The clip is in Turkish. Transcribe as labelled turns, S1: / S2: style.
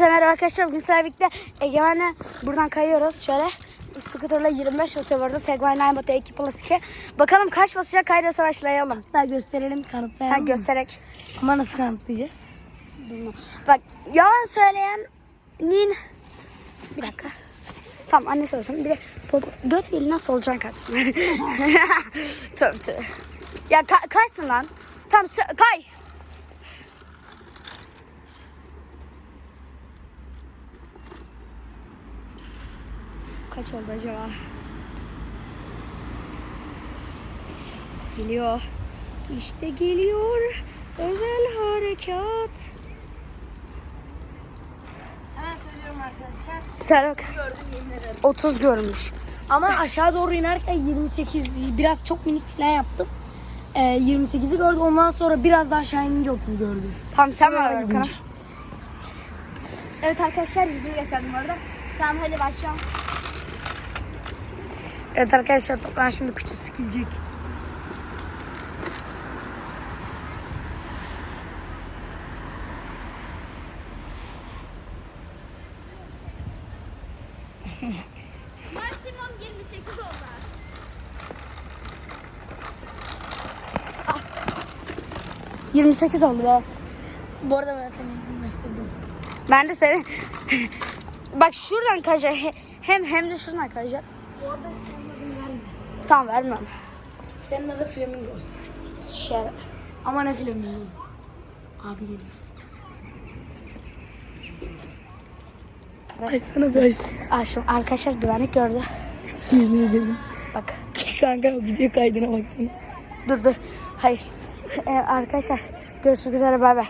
S1: Merhaba arkadaşlar bugün sizlerle birlikte Egemen'le buradan kayıyoruz şöyle. Scooter'la 25 basıyor bu arada Segway 9 Bot 2 Plus 2. Bakalım kaç basacak kaydıysa başlayalım.
S2: Hatta gösterelim
S1: Ha,
S2: kanıtlayalım. mı?
S1: göstererek.
S2: Ama nasıl kanıtlayacağız?
S1: Bak yalan söyleyen nin... Bir dakika. Tamam anne söylesin. Bir de göt dili nasıl olacaksın kaçsın. tövbe tövbe. Ya ka- kaçsın lan. Tamam kay. Kaç oldu acaba? Geliyor. İşte geliyor. Özel harekat.
S2: Hemen söylüyorum arkadaşlar.
S1: Serok 30 görmüş.
S2: Ama aşağı doğru inerken 28 biraz çok minik falan yaptım. Ee, 28'i gördü ondan sonra biraz daha aşağı inince 30 gördü.
S1: Tamam sen bana bakalım. Evet arkadaşlar yüzümü gösterdim orada. Tamam hadi başlayalım.
S2: Evet arkadaşlar toprağın şimdi kıçı sıkılacak.
S1: Maksimum 28 oldu. Ah. 28 oldu be.
S2: Bu arada ben seni yakınlaştırdım.
S1: Ben de seni... Bak şuradan. He- Hem hem de şuradan kayacak.
S2: Bu arada verme.
S1: Tamam vermem.
S2: Senin adı Flamingo.
S1: Şey,
S2: Ama ne Flamingo? Abi gelin. Ay sana bir.
S1: Aa, şu arkadaşlar güvenlik gördü.
S2: Yemin ederim.
S1: Bak.
S2: Kanka video kaydına baksana.
S1: Dur dur. Hayır. Ee, arkadaşlar görüşmek üzere bay bay.